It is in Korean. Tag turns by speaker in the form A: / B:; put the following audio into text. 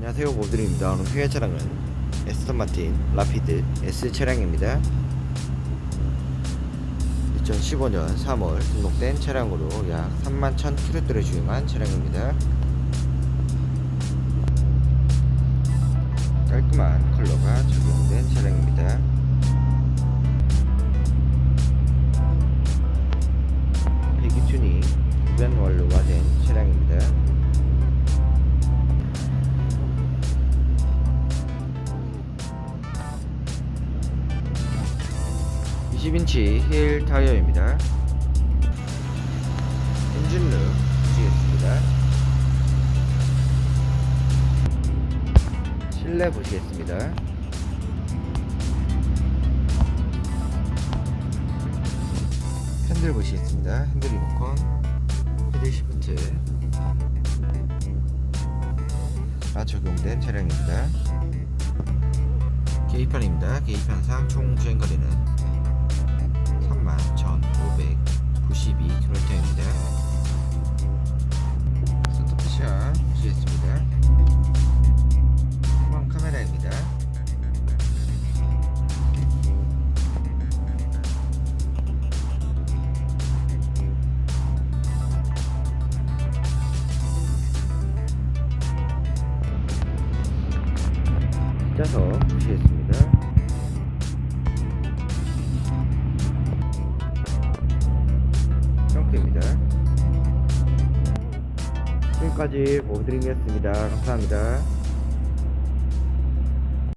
A: 안녕하세요 모드입니다. 오늘 회의 차량은 에스턴 마틴 라피드 S 차량입니다. 2015년 3월 등록된 차량으로 약 3만 1000km를 주행한 차량입니다 20인치 힐 타이어입니다. 엔진룸 보시겠습니다. 실내 보시겠습니다. 핸들 보시겠습니다. 핸들 리모컨, 헤드 시프트 다 적용된 차량입니다. 계기판입니다. 계기판상 총 주행 뒷좌석 보시겠습니다. 트렁크입니다. 지금까지 모드링이었습니다. 감사합니다.